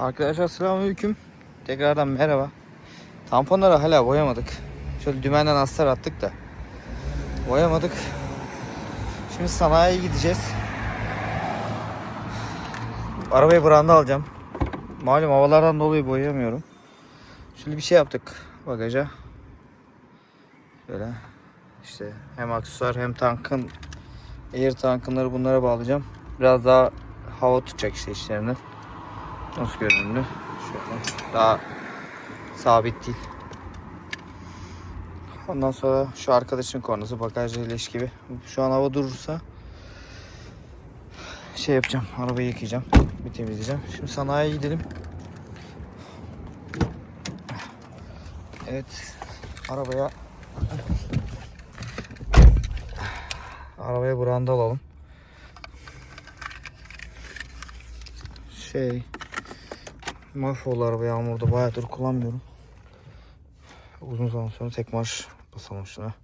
Arkadaşlar selamünaleyküm. Tekrardan merhaba. Tamponları hala boyamadık. Şöyle dümenden astar attık da. Boyamadık. Şimdi sanayiye gideceğiz. Arabayı branda alacağım. Malum havalardan dolayı boyayamıyorum. Şöyle bir şey yaptık bagaja. Şöyle işte hem aksesuar hem tankın air tankınları bunlara bağlayacağım. Biraz daha hava tutacak işte içlerine. Nasıl görünümlü? Şöyle daha sabit değil. Ondan sonra şu arkadaşın kornası bagajla leş gibi. Şu an hava durursa şey yapacağım. Arabayı yıkayacağım. Bir temizleyeceğim. Şimdi sanayiye gidelim. Evet. Arabaya Arabaya branda alalım. Şey Mahvoldu araba yağmurda bayağıdır kullanmıyorum. Uzun zaman sonra tek marş basalım şuna.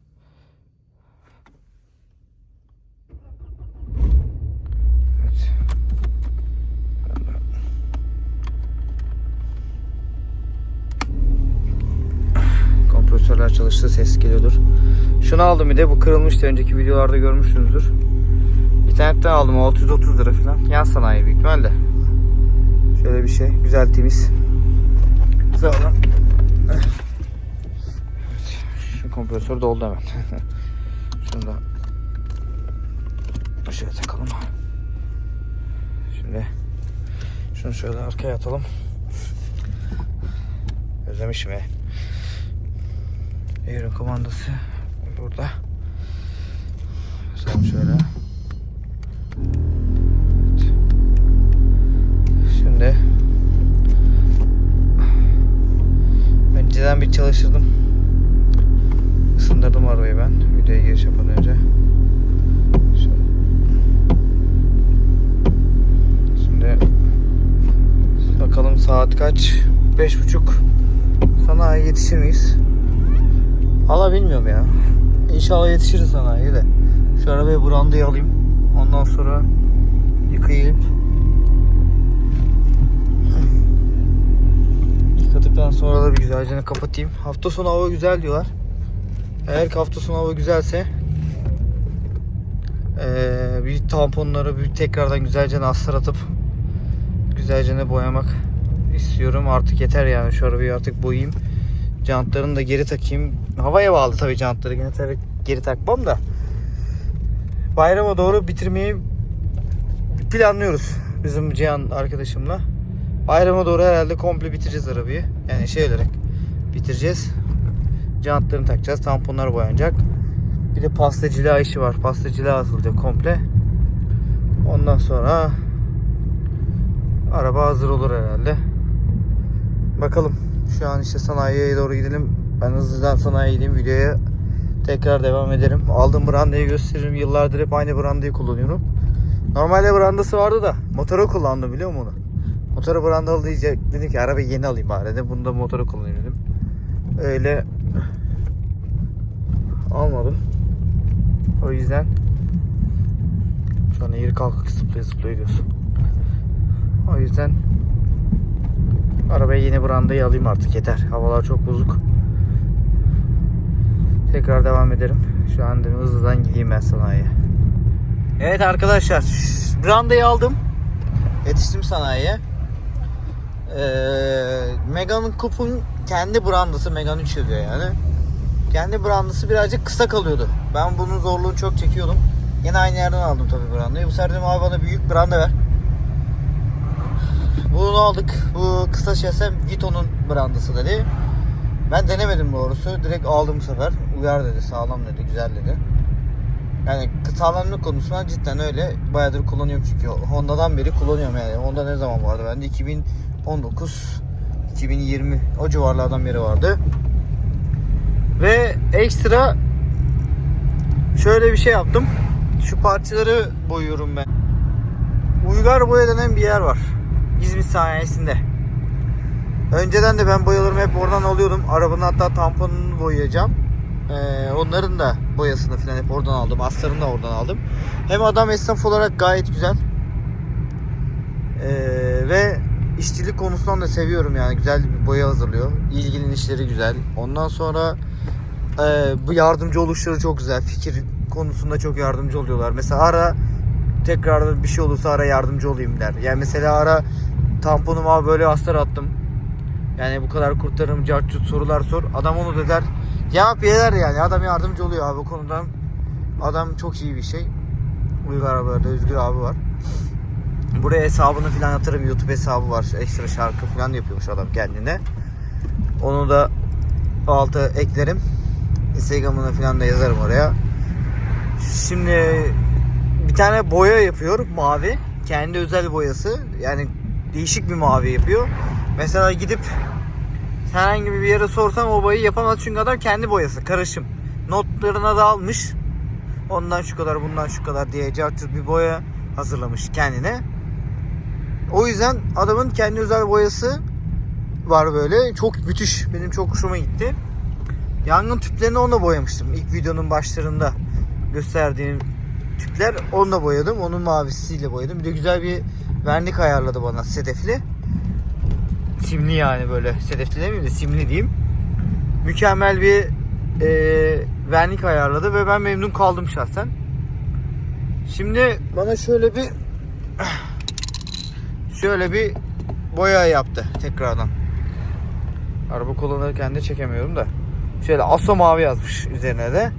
Evet. Kompresörler çalıştı ses geliyordur. Şunu aldım bir de bu kırılmıştı önceki videolarda görmüşsünüzdür. İnternetten aldım 630 lira falan. Yan sanayi büyük ihtimalle. Şöyle bir şey. Güzel temiz. Sağlam. Evet. Şu kompresör doldu hemen. Şunu da şöyle takalım. Şimdi şunu şöyle arkaya atalım. Özlemişim he. Air'ın komandası burada. Basalım şöyle. Önceden bir çalıştırdım. Isındırdım arabayı ben videoya giriş yapmadan önce. Şimdi bakalım saat kaç? Beş buçuk. Sanayiye yetişir miyiz? Hala bilmiyorum ya. İnşallah yetişiriz sanayiye de. Şu arabayı brandayı alayım. Ondan sonra yıkayayım. Yıkadıktan sonra da bir güzelce kapatayım. Hafta sonu hava güzel diyorlar. Eğer ki hafta sonu hava güzelse eee, bir tamponları bir tekrardan güzelce astar atıp güzelce boyamak istiyorum. Artık yeter yani şu arabayı artık boyayayım. Jantlarını da geri takayım. Havaya bağlı tabii jantları gene tabii geri takmam da. Bayrama doğru bitirmeyi planlıyoruz bizim Cihan arkadaşımla. Bayrama doğru herhalde komple bitireceğiz arabayı. Yani şey olarak bitireceğiz. Jantlarını takacağız. Tamponlar boyanacak. Bir de pasta cila işi var. Pasta cila asılacak komple. Ondan sonra araba hazır olur herhalde. Bakalım. Şu an işte sanayiye doğru gidelim. Ben hızlıdan sanayiye gideyim. Videoya tekrar devam ederim. Aldığım brandayı gösteririm. Yıllardır hep aynı brandayı kullanıyorum. Normalde brandası vardı da motoru kullandım biliyor musun onu? Motoru brandalı diyecek. Dedim ki arabayı yeni alayım bari dedim. Bunu da motoru kullanayım dedim. Öyle almadım. O yüzden şu an eğri kalkık zıplaya zıplaya gidiyorsun. O yüzden arabaya yeni brandayı alayım artık yeter. Havalar çok bozuk. Tekrar devam ederim. Şu an dedim hızlıdan gideyim ben sanayiye. Evet arkadaşlar brandayı aldım. Yetiştim sanayiye. Ee, Megan Coup'un kendi brandısı Megan 3 yazıyor yani. Kendi brandısı birazcık kısa kalıyordu. Ben bunun zorluğunu çok çekiyordum. Yine aynı yerden aldım tabii brandayı. Bu sefer dedim abi bana büyük branda ver. Bunu aldık. Bu kısa şesem Vito'nun brandısı dedi. Ben denemedim doğrusu. Direkt aldım bu sefer. Uyar dedi. Sağlam dedi. Güzel dedi. Yani sağlamlık konusunda cidden öyle. Bayağıdır kullanıyorum çünkü. Honda'dan beri kullanıyorum yani. Honda ne zaman vardı? Ben de 19 2020 o civarlardan biri vardı. Ve ekstra şöyle bir şey yaptım. Şu parçaları boyuyorum ben. Uygar boya denen bir yer var. İzmit sanayisinde. Önceden de ben boyalarımı hep oradan alıyordum. Arabanın hatta tamponunu boyayacağım. Ee, onların da boyasını falan hep oradan aldım. Astarını da oradan aldım. Hem adam esnaf olarak gayet güzel. Ee, ve işçilik konusundan da seviyorum yani. Güzel bir boya hazırlıyor. İlginin işleri güzel. Ondan sonra e, bu yardımcı oluşları çok güzel. Fikir konusunda çok yardımcı oluyorlar. Mesela ara tekrardan bir şey olursa ara yardımcı olayım der. Yani mesela ara tamponuma böyle hasar attım. Yani bu kadar kurtarırım, cartçut sorular sor. Adam onu da der. Yap yeter yani. Adam yardımcı oluyor abi bu konudan. Adam çok iyi bir şey. Uygar Haber'de Özgür abi var. Buraya hesabını falan atarım. YouTube hesabı var. Ekstra şarkı falan yapıyormuş adam kendine. Onu da alta eklerim. Instagram'ını falan da yazarım oraya. Şimdi bir tane boya yapıyor mavi. Kendi özel boyası. Yani değişik bir mavi yapıyor. Mesela gidip herhangi bir yere sorsam o boyayı yapamaz çünkü adam kendi boyası karışım. Notlarına da almış. Ondan şu kadar bundan şu kadar diye cartçut bir boya hazırlamış kendine. O yüzden adamın kendi özel boyası var böyle. Çok müthiş. Benim çok hoşuma gitti. Yangın tüplerini onunla boyamıştım. İlk videonun başlarında gösterdiğim tüpler onunla boyadım. Onun mavisiyle boyadım. Bir de güzel bir vernik ayarladı bana sedefli. Simli yani böyle. Sedefli demeyeyim de simli diyeyim. Mükemmel bir e, vernik ayarladı ve ben memnun kaldım şahsen. Şimdi bana şöyle bir şöyle bir boya yaptı tekrardan. Araba kullanırken de çekemiyorum da. Şöyle aso mavi yazmış üzerine de.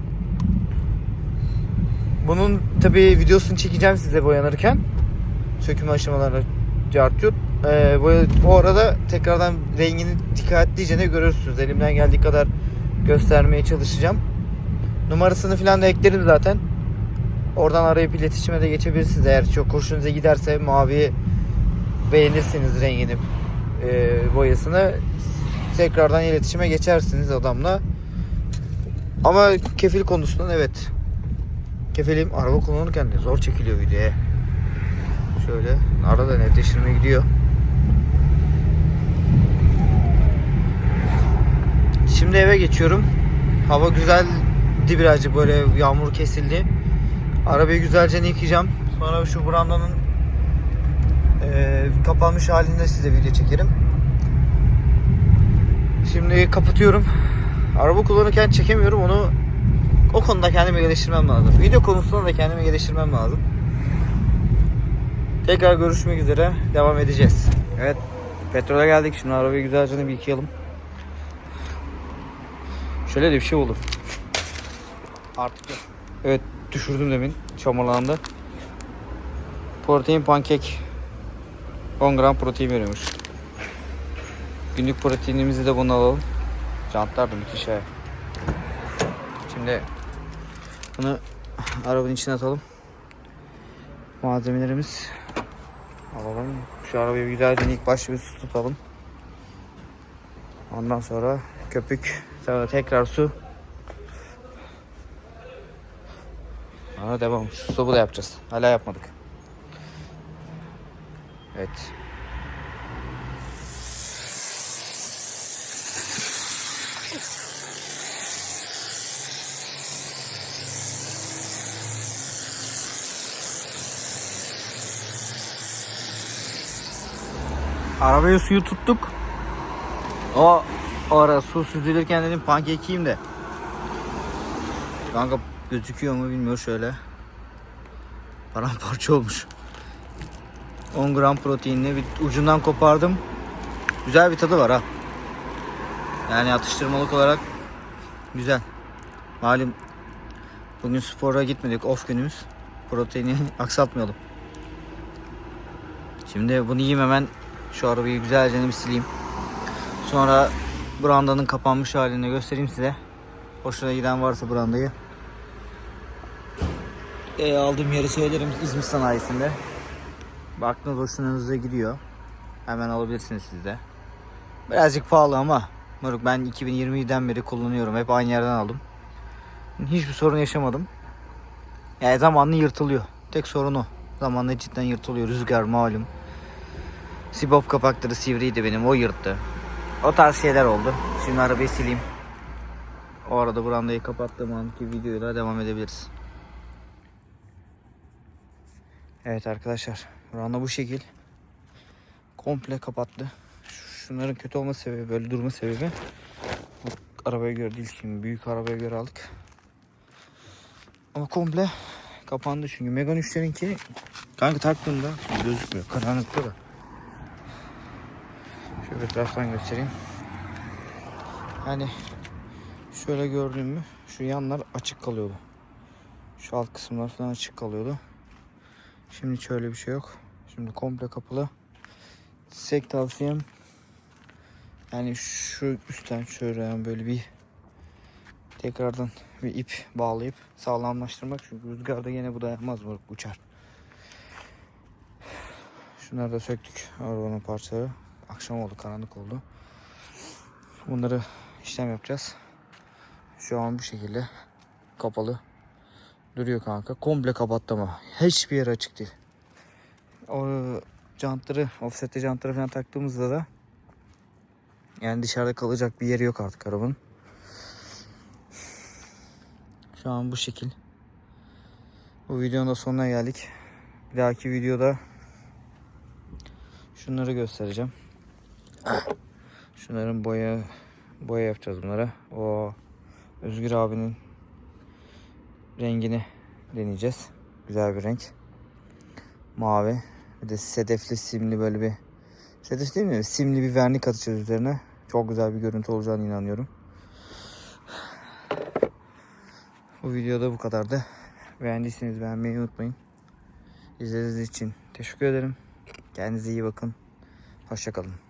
Bunun tabi videosunu çekeceğim size boyanırken. Söküm aşamalarını cartcut. Ee, bu, bu arada tekrardan rengini dikkatlice de görürsünüz. Elimden geldiği kadar göstermeye çalışacağım. Numarasını falan da eklerim zaten. Oradan arayıp iletişime de geçebilirsiniz. Eğer çok hoşunuza giderse mavi beğenirsiniz rengini e, boyasını tekrardan iletişime geçersiniz adamla. Ama kefil konusundan evet. Kefilim araba kullanırken de zor çekiliyor videoya. Şöyle arada netleştirme gidiyor. Şimdi eve geçiyorum. Hava güzeldi birazcık böyle yağmur kesildi. Arabayı güzelce yıkayacağım. Sonra şu brandanın e, kapanmış halinde size video çekerim. Şimdi kapatıyorum. Araba kullanırken çekemiyorum onu o konuda kendimi geliştirmem lazım. Video konusunda da kendimi geliştirmem lazım. Tekrar görüşmek üzere. Devam edeceğiz. Evet. Petrole geldik. Şimdi arabayı güzelce bir yıkayalım. Şöyle de bir şey oldu. Artık Evet düşürdüm demin. Çamurlandı. Protein pankek. 10 gram protein veriyormuş. Günlük proteinimizi de bunu alalım. Jantlar da müthiş ha. Şimdi bunu arabanın içine atalım. Malzemelerimiz alalım. Şu arabayı güzelce ilk başta bir su tutalım. Ondan sonra köpük, sonra tekrar su. Sonra devam. Şu sobu da yapacağız. Hala yapmadık. Evet. Arabaya suyu tuttuk. O, o ara su süzülürken dedim pankek yiyeyim de. Kanka gözüküyor mu bilmiyorum şöyle. Paramparça olmuş. 10 gram proteinli bir ucundan kopardım. Güzel bir tadı var ha. Yani atıştırmalık olarak güzel. Malum bugün spora gitmedik off günümüz. Proteini aksatmayalım. Şimdi bunu yiyeyim hemen şu arabayı güzelce bir sileyim. Sonra brandanın kapanmış halini göstereyim size. Hoşuna giden varsa brandayı. E, aldığım yeri söylerim İzmir sanayisinde. Baktığınız hoşunuza gidiyor. Hemen alabilirsiniz siz de. Birazcık pahalı ama Moruk ben 2020'den beri kullanıyorum. Hep aynı yerden aldım. Hiçbir sorun yaşamadım. Yani zamanla yırtılıyor. Tek sorun o. Zamanla cidden yırtılıyor. Rüzgar malum. Sibop kapakları sivriydi benim. O yırttı. O tarz şeyler oldu. Şimdi arabayı sileyim. O arada brandayı kapattığım anki videoyla devam edebiliriz. Evet arkadaşlar. Branda bu şekil. komple kapattı. Şunların kötü olma sebebi, böyle durma sebebi bu arabaya göre değil şimdi. Büyük arabaya göre aldık. Ama komple kapandı çünkü. Megane 3'lerinki kanka taktığımda gözükmüyor. Karanlıkta da. Şöyle etraftan göstereyim. Hani şöyle gördüğüm mü şu yanlar açık kalıyordu. Şu alt kısımlar falan açık kalıyordu. Şimdi şöyle bir şey yok. Şimdi komple kapalı. Sek tavsiyem yani şu üstten şöyle böyle bir tekrardan bir ip bağlayıp sağlamlaştırmak çünkü rüzgarda yine bu dayanmaz moruk uçar. Şunları da söktük arabanın parçaları. Akşam oldu karanlık oldu. Bunları işlem yapacağız. Şu an bu şekilde kapalı duruyor kanka. Komple kapattı ama hiçbir yer açık değil. O jantları, offset'te jantları falan taktığımızda da yani dışarıda kalacak bir yeri yok artık arabanın. Şu an bu şekil. Bu videonun da sonuna geldik. Bir dahaki videoda şunları göstereceğim. Şunların boya boya yapacağız bunlara. O Özgür abinin rengini deneyeceğiz. Güzel bir renk. Mavi. Bir de sedefli simli böyle bir sedef değil mi? Simli bir vernik atacağız üzerine. Çok güzel bir görüntü olacağını inanıyorum. Bu videoda bu kadardı. Beğendiyseniz beğenmeyi unutmayın. İzlediğiniz için teşekkür ederim. Kendinize iyi bakın. Hoşçakalın.